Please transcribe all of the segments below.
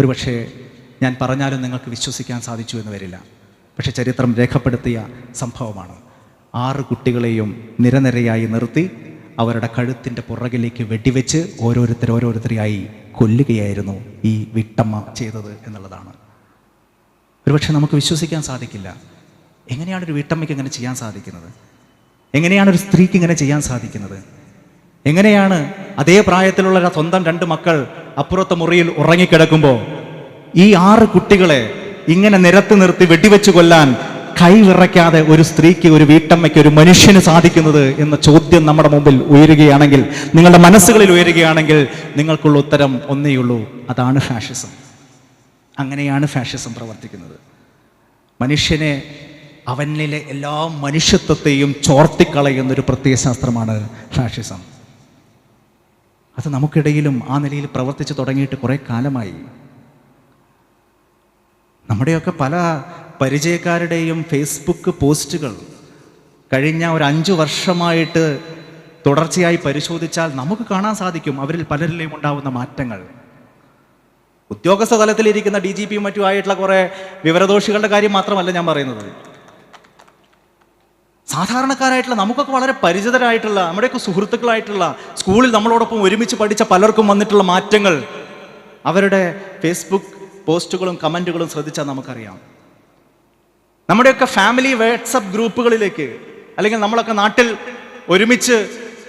ഒരുപക്ഷെ ഞാൻ പറഞ്ഞാലും നിങ്ങൾക്ക് വിശ്വസിക്കാൻ സാധിച്ചു എന്ന് വരില്ല. പക്ഷെ ചരിത്രം രേഖപ്പെടുത്തിയ സംഭവമാണ്. ആറ് കുട്ടികളെയും നിരനിരയായി നിർത്തി അവരുടെ കഴുത്തിന്റെ പുറകിലേക്ക് വെടിവെച്ച് ഓരോരുത്തർ ഓരോരുത്തരെയായി കൊല്ലുകയായിരുന്നു ഈ വിട്ടമ്മ ചെയ്തത് എന്നുള്ളതാണ്. ഒരുപക്ഷെ നമുക്ക് വിശ്വസിക്കാൻ സാധിക്കില്ല. എങ്ങനെയാണ് ഒരു വീട്ടമ്മയ്ക്ക് ഇങ്ങനെ ചെയ്യാൻ സാധിക്കുന്നത്? എങ്ങനെയാണ് ഒരു സ്ത്രീക്ക് ഇങ്ങനെ ചെയ്യാൻ സാധിക്കുന്നത്? എങ്ങനെയാണ് അതേ പ്രായത്തിലുള്ള സ്വന്തം രണ്ട് മക്കൾ അപ്പുറത്തെ മുറിയിൽ ഉറങ്ങിക്കിടക്കുമ്പോൾ ഈ ആറ് കുട്ടികളെ ഇങ്ങനെ നിരത്ത് നിർത്തി വെടിവെച്ച് കൊല്ലാൻ കൈവിറയ്ക്കാതെ ഒരു സ്ത്രീക്ക് ഒരു വീട്ടമ്മയ്ക്ക് ഒരു മനുഷ്യന് സാധിക്കുന്നത് എന്ന ചോദ്യം നമ്മുടെ മുമ്പിൽ ഉയരുകയാണെങ്കിൽ നിങ്ങളുടെ മനസ്സുകളിൽ ഉയരുകയാണെങ്കിൽ നിങ്ങൾക്കുള്ള ഉത്തരം ഒന്നേയുള്ളൂ അതാണ് ഫാഷിസം അങ്ങനെയാണ് ഫാഷിസം പ്രവർത്തിക്കുന്നത്. മനുഷ്യനെ അവനിലെ എല്ലാ മനുഷ്യത്വത്തെയും ചോർത്തിക്കളയുന്ന ഒരു പ്രത്യയശാസ്ത്രമാണ് ഫാഷിസം അത് നമുക്കിടയിലും ആ നിലയിൽ പ്രവർത്തിച്ച് തുടങ്ങിയിട്ട് കുറേ കാലമായി. നമ്മുടെയൊക്കെ പല പരിചയക്കാരുടെയും ഫേസ്ബുക്ക് പോസ്റ്റുകൾ കഴിഞ്ഞ ഒരു അഞ്ച് വർഷമായിട്ട് തുടർച്ചയായി പരിശോധിച്ചാൽ നമുക്ക് കാണാൻ സാധിക്കും അവരിൽ പലരിലെയും ഉണ്ടാവുന്ന മാറ്റങ്ങൾ. ഉദ്യോഗസ്ഥ തലത്തിലിരിക്കുന്ന ഡി ജി പിയും മറ്റുമായിട്ടുള്ള കുറേ വിവരദോഷികളുടെ കാര്യം മാത്രമല്ല ഞാൻ പറയുന്നത്. സാധാരണക്കാരായിട്ടുള്ള നമുക്കൊക്കെ വളരെ പരിചിതരായിട്ടുള്ള നമ്മുടെയൊക്കെ സുഹൃത്തുക്കളായിട്ടുള്ള സ്കൂളിൽ നമ്മളോടൊപ്പം ഒരുമിച്ച് പഠിച്ച പലർക്കും വന്നിട്ടുള്ള മാറ്റങ്ങൾ അവരുടെ ഫേസ്ബുക്ക് പോസ്റ്റുകളും കമന്റുകളും ശ്രദ്ധിച്ചാൽ നമുക്കറിയാം. നമ്മുടെയൊക്കെ ഫാമിലി വാട്സപ്പ് ഗ്രൂപ്പുകളിലേക്ക് അല്ലെങ്കിൽ നമ്മളൊക്കെ നാട്ടിൽ ഒരുമിച്ച്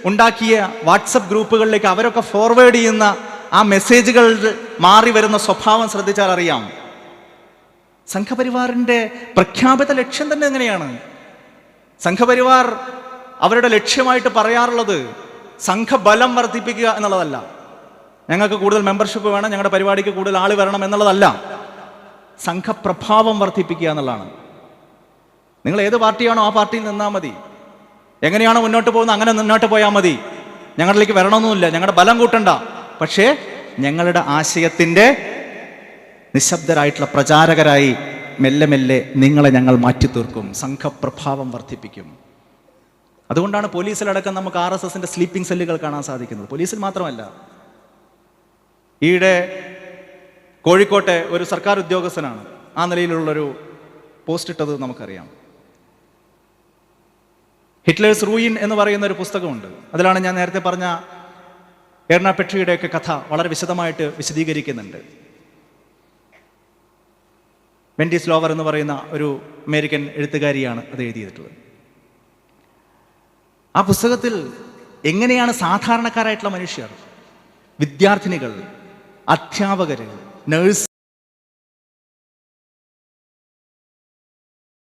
ഉണ്ടാക്കിയ വാട്സപ്പ് ഗ്രൂപ്പുകളിലേക്ക് അവരൊക്കെ ഫോർവേഡ് ചെയ്യുന്ന ആ മെസ്സേജുകൾ മാറി വരുന്ന സ്വഭാവം ശ്രദ്ധിച്ചാൽ അറിയാം. സംഘപരിവാറിന്റെ പ്രഖ്യാപിത ലക്ഷ്യം തന്നെ എങ്ങനെയാണ്? സംഘപരിവാർ അവരുടെ ലക്ഷ്യമായിട്ട് പറയാറുള്ളത് സംഘബലം വർദ്ധിപ്പിക്കുക എന്നുള്ളതല്ല. ഞങ്ങൾക്ക് കൂടുതൽ മെമ്പർഷിപ്പ് വേണം ഞങ്ങളുടെ പരിപാടിക്ക് കൂടുതൽ ആൾ വരണം എന്നുള്ളതല്ല. സംഘപ്രഭാവം വർദ്ധിപ്പിക്കുക എന്നുള്ളതാണ്. നിങ്ങൾ ഏത് പാർട്ടിയാണോ ആ പാർട്ടിയിൽ നിന്നാൽ മതി. എങ്ങനെയാണോ മുന്നോട്ട് പോകുന്നത് അങ്ങനെ മുന്നോട്ട് പോയാൽ മതി. ഞങ്ങളിലേക്ക് വരണമെന്നില്ല ഞങ്ങളുടെ ബലം കൂട്ടണ്ട. പക്ഷേ ഞങ്ങളുടെ ആശയത്തിന്റെ നിശബ്ദരായിട്ടുള്ള പ്രചാരകരായി മെല്ലെ മെല്ലെ നിങ്ങളെ ഞങ്ങൾ മാറ്റി തീർക്കും സംഘപ്രഭാവം വർദ്ധിപ്പിക്കും. അതുകൊണ്ടാണ് പോലീസിലടക്കം നമുക്ക് ആർ എസ് എസിന്റെ സ്ലീപ്പിംഗ് സെല്ലുകൾ കാണാൻ സാധിക്കുന്നത്. പോലീസിൽ മാത്രമല്ല ഈയിടെ കോഴിക്കോട്ടെ ഒരു സർക്കാർ ഉദ്യോഗസ്ഥനാണ്. ആ നിലയിലുള്ളൊരു പോസ്റ്റ് ഇട്ടത് നമുക്കറിയാം. ഹിറ്റ്ലേഴ്സ് റൂയിൻ എന്ന് പറയുന്ന ഒരു പുസ്തകമുണ്ട്. അതിലാണ് ഞാൻ നേരത്തെ പറഞ്ഞ എർണാപെട്രിയുടെയൊക്കെ കഥ വളരെ വിശദമായിട്ട് വിശദീകരിക്കുന്നുണ്ട്. വെൻഡീസ് സ്ലോവർ എന്ന് പറയുന്ന ഒരു അമേരിക്കൻ എഴുത്തുകാരിയാണ് അത് എഴുതിയിട്ടുള്ളത്. ആ പുസ്തകത്തിൽ എങ്ങനെയാണ് സാധാരണക്കാരായിട്ടുള്ള മനുഷ്യർ വിദ്യാർത്ഥിനികൾ അധ്യാപകർ നഴ്സ്